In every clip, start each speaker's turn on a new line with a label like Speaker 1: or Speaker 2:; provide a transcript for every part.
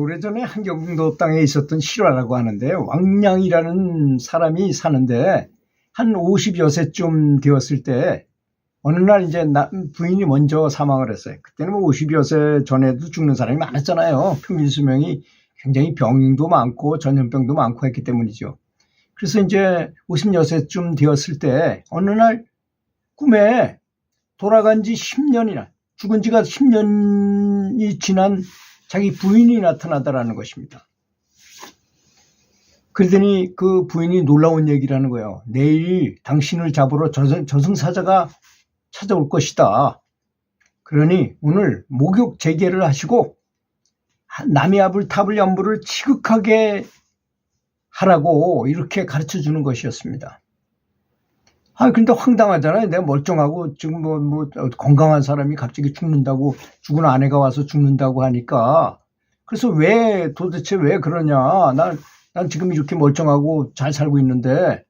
Speaker 1: 오래전에 한경도 땅에 있었던 실화라고 하는데 왕량이라는 사람이 사는데 한 50여 세쯤 되었을 때 어느 날 이제 나- 부인이 먼저 사망을 했어요. 그때는 뭐 50여 세 전에도 죽는 사람이 많았잖아요. 평균 수명이 굉장히 병도 많고 전염병도 많고 했기 때문이죠. 그래서 이제 50여 세쯤 되었을 때 어느 날 꿈에 돌아간 지 10년이나 죽은 지가 10년이 지난 자기 부인이 나타나더라는 것입니다. 그러더니 그 부인이 놀라운 얘기를 하는 거예요. 내일 당신을 잡으러 저승, 저승사자가 찾아올 것이다. 그러니 오늘 목욕 재개를 하시고 남이압을 탑을 연부를 지극하게 하라고 이렇게 가르쳐 주는 것이었습니다. 아, 근데 황당하잖아요. 내가 멀쩡하고 지금 뭐, 뭐, 건강한 사람이 갑자기 죽는다고, 죽은 아내가 와서 죽는다고 하니까. 그래서 왜, 도대체 왜 그러냐. 난, 난 지금 이렇게 멀쩡하고 잘 살고 있는데.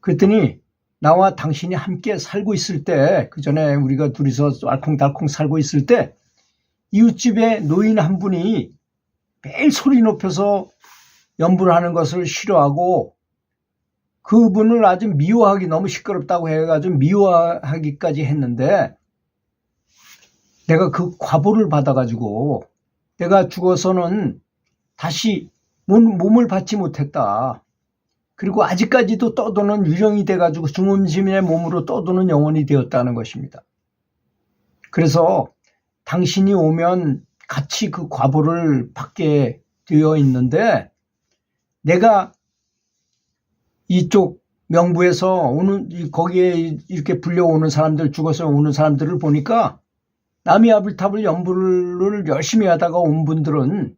Speaker 1: 그랬더니, 나와 당신이 함께 살고 있을 때, 그 전에 우리가 둘이서 알콩달콩 살고 있을 때, 이웃집에 노인 한 분이 매일 소리 높여서 연부를 하는 것을 싫어하고, 그분을 아주 미워하기 너무 시끄럽다고 해가지고 미워하기까지 했는데 내가 그 과보를 받아가지고 내가 죽어서는 다시 몸, 몸을 받지 못했다. 그리고 아직까지도 떠도는 유령이 돼가지고 중음지민의 몸으로 떠도는 영혼이 되었다는 것입니다. 그래서 당신이 오면 같이 그 과보를 받게 되어 있는데 내가 이쪽 명부에서 오는 이- 거기에 이렇게 불려오는 사람들 죽어서 오는 사람들을 보니까 남이 아불탑을 연부를 열심히 하다가 온 분들은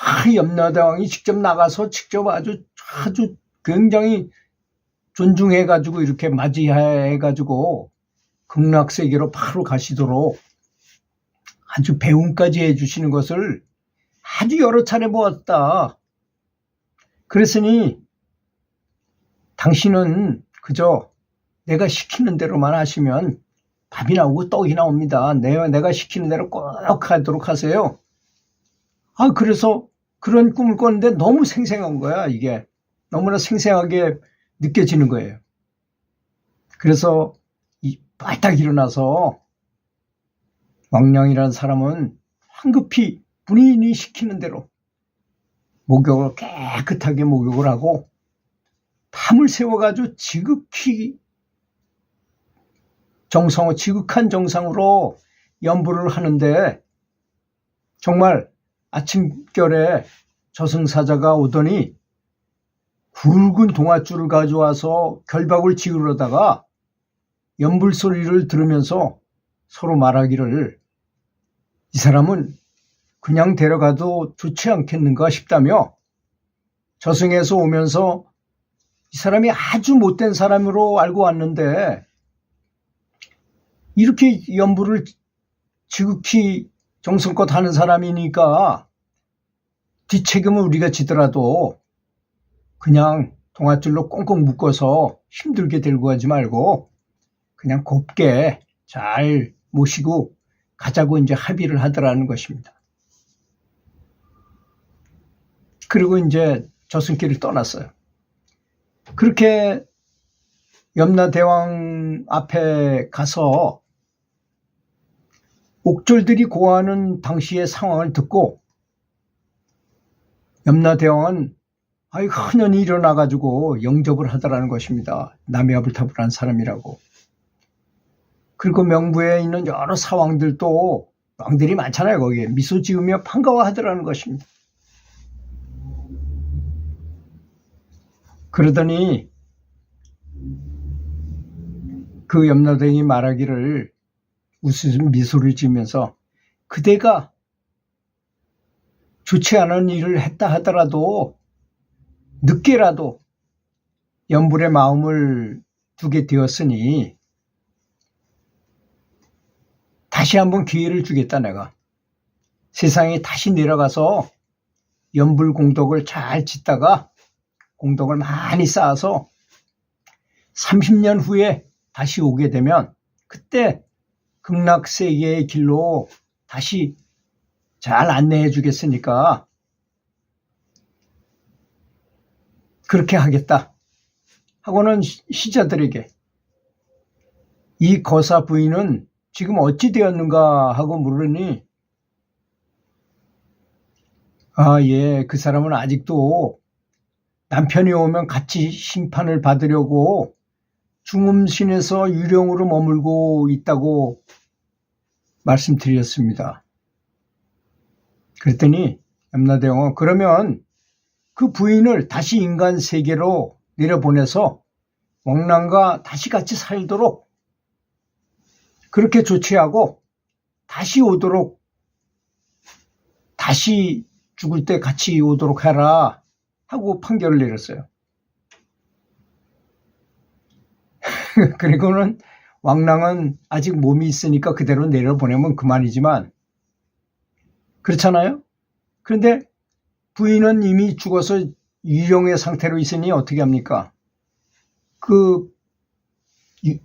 Speaker 1: 아, 염라대왕이 직접 나가서 직접 아주 아주 굉장히 존중해 가지고 이렇게 맞이해 가지고 극락 세계로 바로 가시도록 아주 배움까지 해 주시는 것을 아주 여러 차례 보았다. 그랬으니 당신은 그저 내가 시키는 대로만 하시면 밥이 나오고 떡이 나옵니다. 내가, 내가 시키는 대로 꼭 하도록 하세요. 아, 그래서 그런 꿈을 꿨는데 너무 생생한 거야, 이게. 너무나 생생하게 느껴지는 거예요. 그래서 이 바짝 일어나서 왕량이라는 사람은 황급히 본인이 시키는 대로 목욕을 깨끗하게 목욕을 하고 밤을 새워가지고 지극히 정성, 지극한 정상으로 연부를 하는데 정말 아침결에 저승사자가 오더니 굵은 동아줄을 가져와서 결박을 지으려다가 연불 소리를 들으면서 서로 말하기를 이 사람은 그냥 데려가도 좋지 않겠는가 싶다며 저승에서 오면서 이 사람이 아주 못된 사람으로 알고 왔는데 이렇게 연부를 지극히 정성껏 하는 사람이니까 뒷책임을 우리가 지더라도 그냥 동아줄로 꽁꽁 묶어서 힘들게 들고 가지 말고 그냥 곱게 잘 모시고 가자고 이제 합의를 하더라는 것입니다. 그리고 이제 저승길을 떠났어요. 그렇게 염라대왕 앞에 가서 옥졸들이 고하는 당시의 상황을 듣고 염라대왕은 아이 흔연히 일어나가지고 영접을 하더라는 것입니다. 남의 압을 타불한 사람이라고. 그리고 명부에 있는 여러 사왕들도 왕들이 많잖아요. 거기에 미소 지으며 반가워하더라는 것입니다. 그러더니 그 염라대왕이 말하기를 웃으며 미소를 지으면서 그대가 좋지 않은 일을 했다 하더라도 늦게라도 연불의 마음을 두게 되었으니 다시 한번 기회를 주겠다 내가. 세상에 다시 내려가서 연불 공덕을 잘 짓다가 공덕을 많이 쌓아서 30년 후에 다시 오게 되면 그때 극락세계의 길로 다시 잘 안내해 주겠으니까 그렇게 하겠다 하고는 시- 시자들에게 이 거사 부인은 지금 어찌 되었는가 하고 물으니 아, 예, 그 사람은 아직도 남편이 오면 같이 심판을 받으려고 중음신에서 유령으로 머물고 있다고 말씀드렸습니다. 그랬더니 염라대왕은 그러면 그 부인을 다시 인간 세계로 내려보내서 왕랑과 다시 같이 살도록 그렇게 조치하고 다시 오도록 다시 죽을 때 같이 오도록 해라 하고 판결을 내렸어요. 그리고는 왕랑은 아직 몸이 있으니까 그대로 내려보내면 그만이지만 그렇잖아요? 그런데 부인은 이미 죽어서 유령의 상태로 있으니 어떻게 합니까? 그 유-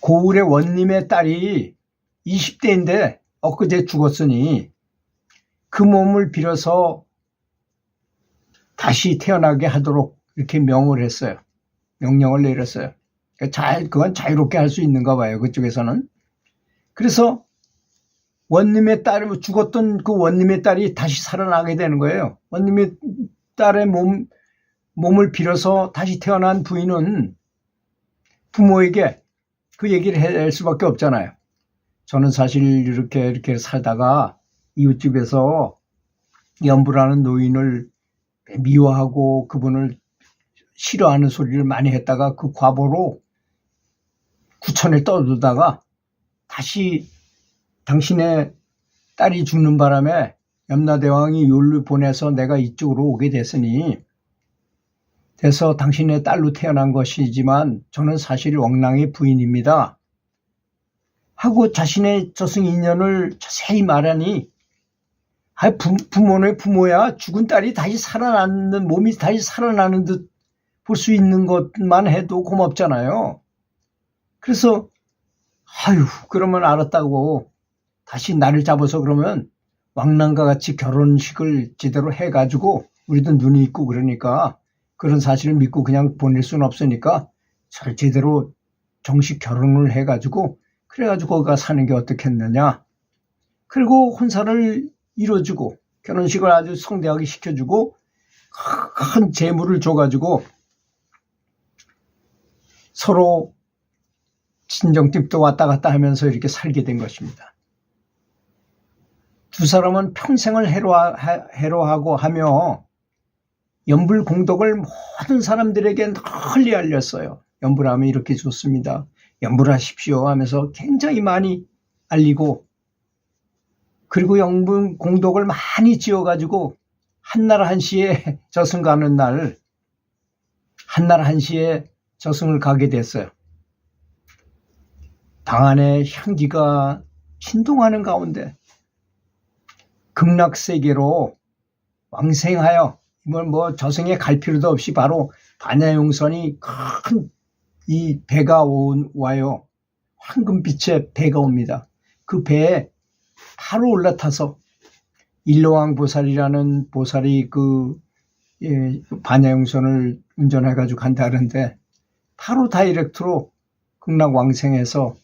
Speaker 1: 고을의 원님의 딸이 20대인데 엊그제 죽었으니 그 몸을 빌어서 다시 태어나게 하도록 이렇게 명을 했어요. 명령을 내렸어요. 그러니까 잘, 그건 자유롭게 할 수 있는가 봐요. 그쪽에서는. 그래서 원님의 딸, 죽었던 그 원님의 딸이 다시 살아나게 되는 거예요. 원님의 딸의 몸, 몸을 빌어서 다시 태어난 부인은 부모에게 그 얘기를 할 수밖에 없잖아요. 저는 사실 이렇게 이렇게 살다가 이웃집에서 연부라는 노인을 미워하고 그분을 싫어하는 소리를 많이 했다가 그 과보로 구천에 떠들다가 다시 당신의 딸이 죽는 바람에 염라대왕이 율을 보내서 내가 이쪽으로 오게 됐으니 돼서 당신의 딸로 태어난 것이지만 저는 사실 왕랑의 부인입니다. 하고 자신의 저승 인연을 자세히 말하니 아, 부, 부모네 부모야 죽은 딸이 다시 살아나는 몸이 다시 살아나는 듯 볼 수 있는 것만 해도 고맙잖아요. 그래서 아유 그러면 알았다고 다시 나를 잡아서 그러면 왕랑과 같이 결혼식을 제대로 해가지고 우리도 눈이 있고 그러니까 그런 사실을 믿고 그냥 보낼 수는 없으니까 잘 제대로 정식 결혼을 해가지고 그래가지고 거기가 사는 게 어떻겠느냐. 그리고 혼사를 이뤄주고 결혼식을 아주 성대하게 시켜주고 큰 재물을 줘가지고 서로 친정집도 왔다 갔다 하면서 이렇게 살게 된 것입니다. 두 사람은 평생을 해로하, 해로하고 하며 연불 공덕을 모든 사람들에게 널리 알렸어요. 연불하면 이렇게 좋습니다. 연불하십시오 하면서 굉장히 많이 알리고 그리고 연불 공덕을 많이 지어가지고 한날 한시에 저승 가는 날 한날 한시에 저승을 가게 됐어요. 방 안에 향기가 진동하는 가운데 극락세계로 왕생하여 이걸 뭐 저승에 갈 필요도 없이 바로 반야용선이 큰 이 배가 온, 와요. 황금빛의 배가 옵니다. 그 배에 바로 올라타서 일로왕 보살이라는 보살이 그 예, 반야용선을 운전해가지고 간다는데 바로 다이렉트로 극락 왕생에서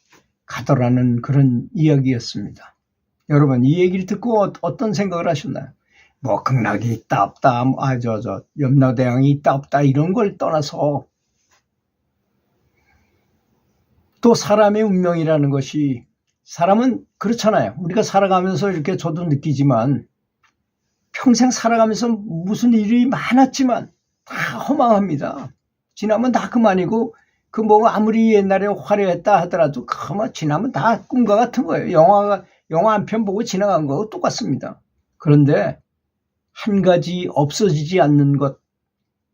Speaker 1: 가더라는 그런 이야기였습니다. 여러분 이 얘기를 듣고 어- 어떤 생각을 하셨나요? 뭐 극락이 있다 없다 아저 저 염라대왕이 있다 없다 이런 걸 떠나서 또 사람의 운명이라는 것이 사람은 그렇잖아요. 우리가 살아가면서 이렇게 저도 느끼지만 평생 살아가면서 무슨 일이 많았지만 다 허망합니다. 지나면 다 그만이고 그뭐 아무리 옛날에 화려했다 하더라도 그뭐 지나면 다 꿈과 같은 거예요. 영화가 영화 한 편 보고 지나간 거하고 똑같습니다. 그런데 한 가지 없어지지 않는 것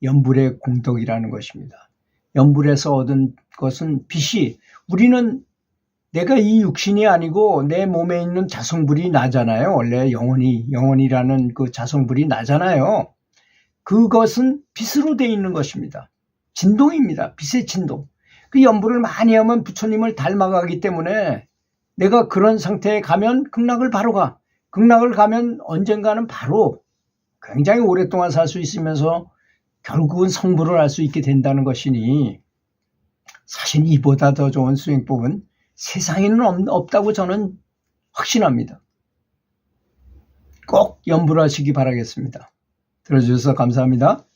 Speaker 1: 연불의 공덕이라는 것입니다. 연불에서 얻은 것은 빛이 우리는 내가 이 육신이 아니고 내 몸에 있는 자성불이 나잖아요. 원래 영혼이 영혼이라는 그 자성불이 나잖아요. 그것은 빛으로 되어 있는 것입니다. 진동입니다. 빛의 진동. 그 연불을 많이 하면 부처님을 닮아가기 때문에 내가 그런 상태에 가면 극락을 바로 가. 극락을 가면 언젠가는 바로 굉장히 오랫동안 살 수 있으면서 결국은 성불을 할 수 있게 된다는 것이니 사실 이보다 더 좋은 수행법은 세상에는 없- 없다고 저는 확신합니다. 꼭 염불하시기 바라겠습니다. 들어주셔서 감사합니다.